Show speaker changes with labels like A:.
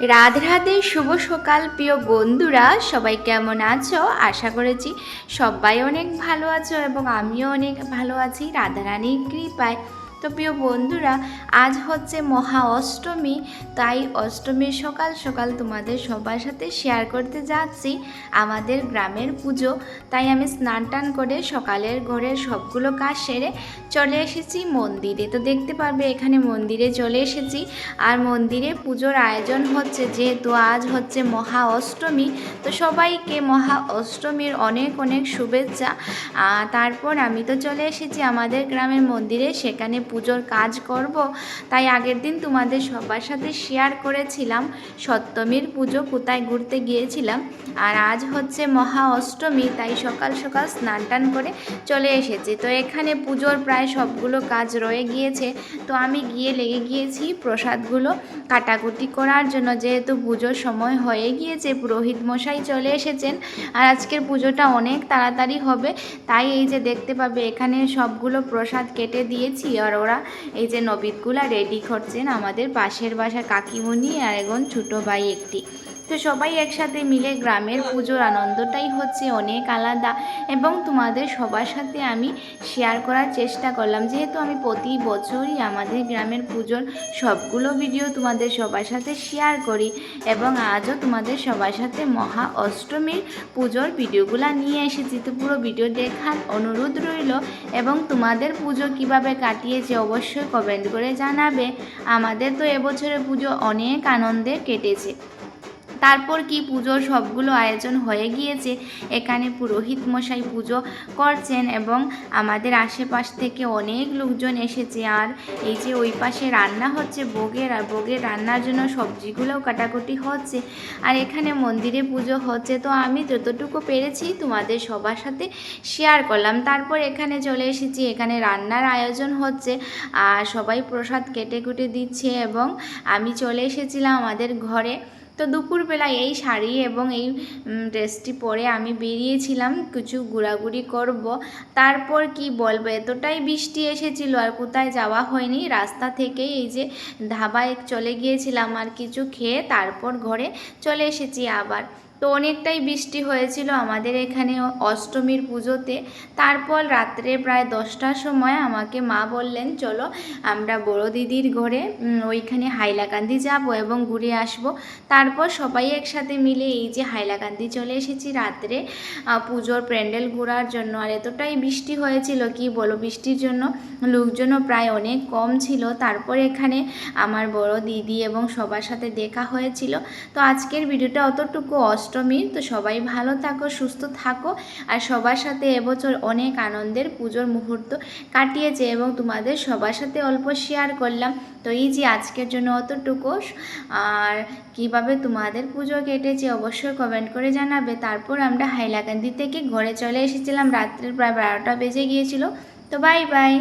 A: রাধে রাধে, শুভ সকাল প্রিয় বন্ধুরা, সবাই কেমন আছো? আশা করেছি সবাই অনেক ভালো আছো এবং আমিও অনেক ভালো আছি। রাধারানীর কৃপায় তো প্রিয় বন্ধুরা, আজ হচ্ছে মহা অষ্টমী, তাই অষ্টমীর সকাল সকাল তোমাদের সবার সাথে শেয়ার করতে যাচ্ছি আমাদের গ্রামের পুজো। তাই আমি স্নান টান করে সকালের ঘরের সবগুলো কাজ সেরে চলে এসেছি মন্দিরে। তো দেখতে পারবে, এখানে মন্দিরে চলে এসেছি। আর মন্দিরে পুজোর আয়োজন হচ্ছে, যেহেতু আজ হচ্ছে মহা অষ্টমী, তো সবাইকে মহা অষ্টমীর অনেক অনেক শুভেচ্ছা। তারপর আমি তো চলে এসেছি আমাদের গ্রামের মন্দিরে, সেখানে পুজোর কাজ করব, তাই আগের দিন তোমাদের সবার সাথে শেয়ার করেছিলাম। সপ্তমীর পুজো কোথায় ঘুরতে গিয়েছিলাম। আর আজ হচ্ছে মহা অষ্টমী, তাই সকাল সকাল স্নান টান করে চলে এসেছি। তো এখানে পুজোর প্রায় সবগুলো কাজ রয়ে গিয়েছে। তো আমি গিয়ে লেগে গিয়েছি প্রসাদগুলো কাটাকুটি করার জন্য। যেহেতু পুজোর সময় হয়ে গিয়েছে, পুরোহিত মশাই চলে এসেছেন। আর আজকের পুজোটা অনেক তাড়াতাড়ি হবে। তাই এই যে দেখতে পাবে, এখানে সবগুলো প্রসাদ কেটে দিয়েছি। আর ওরা এই যে নবীদগুলা রেডি করছেন আমাদের পাশের বাসা কাকিমণি আর এখন ছোটো ভাই একটি। তো সবাই একসাথে মিলে গ্রামের পুজোর আনন্দটাই হচ্ছে অনেক আলাদা এবং তোমাদের সবার সাথে আমি শেয়ার করার চেষ্টা করলাম। যেহেতু আমি প্রতি বছরই আমাদের গ্রামের পুজোর সবগুলো ভিডিও তোমাদের সবার সাথে শেয়ার করি এবং আজও তোমাদের সবার সাথে মহা অষ্টমীর পুজোর ভিডিওগুলো নিয়ে এসেছি। তো পুরো ভিডিও দেখার অনুরোধ রইল এবং তোমাদের পুজো কীভাবে কাটিয়েছে অবশ্যই কমেন্ট করে জানাবে। আমাদের তো এবছরের পুজো অনেক আনন্দে কেটেছে। তারপর কি পুজোর সবগুলো আয়োজন হয়ে গিয়েছে? এখানে পুরোহিত মশাই পুজো করছেন এবং আমাদের আশেপাশ থেকে অনেক লোকজন এসেছে। আর এই যে ওই পাশে রান্না হচ্ছে, ভোগের আর ভোগের রান্নার জন্য সবজিগুলোও কাটাকুটি হচ্ছে। আর এখানে মন্দিরে পুজো হচ্ছে। তো আমি যতটুকু পেরেছি তোমাদের সবার সাথে শেয়ার করলাম। তারপর এখানে চলে এসেছি। এখানে রান্নার আয়োজন হচ্ছে। আর সবাই প্রসাদ কেটে কুটে দিচ্ছে এবং আমি চলে এসেছিলাম আমাদের ঘরে। তো দুপুরবেলা এই শাড়ি এবং এই ড্রেসটি পরে আমি বেরিয়েছিলাম কিছু ঘোরাঘুরি করব। তারপর কি বলব? এতটাই বৃষ্টি এসেছিল আর কোথায় যাওয়া হয়নি। রাস্তা থেকেই এই যে ধাবায় চলে গিয়েছিলাম আর কিছু খেয়ে তারপর ঘরে চলে এসেছি আবার। তো অনেকটাই বৃষ্টি হয়েছিল আমাদের এখানে অষ্টমীর পুজোতে। তারপর রাত্রে প্রায় দশটার সময় আমাকে মা বললেন, চলো আমরা বড় দিদির ঘরে ওইখানে হাইলাকান্দি যাব এবং ঘুরে আসব। তারপর সবাই একসাথে মিলে এই যে হাইলাকান্দি চলে এসেছি রাত্রে পুজোর প্যান্ডেল ঘোরার জন্য। আর এতটাই বৃষ্টি হয়েছিল, কি বলো বৃষ্টির জন্য লোকজনও প্রায় অনেক কম ছিল। তারপর এখানে আমার বড় দিদি এবং সবার সাথে দেখা হয়েছিল। তো আজকের ভিডিওটা অতটুকু। অষ্টমীর তো সবাই ভালো থাকো, সুস্থ থাকো। আর সবার সাথে এবছর অনেক আনন্দের পুজোর মুহূর্ত কাটিয়েছে এবং তোমাদের সবার সাথে অল্প শেয়ার করলাম। তো এই যে আজকের জন্য অতটুকু, আর কীভাবে তোমাদের পুজো কেটেছে অবশ্যই কমেন্ট করে জানাবে। তারপর আমরা হাইলাকান্দি থেকে ঘরে চলে এসেছিলাম। রাত্রের প্রায় বারোটা বেজে গিয়েছিল। তো বাই বাই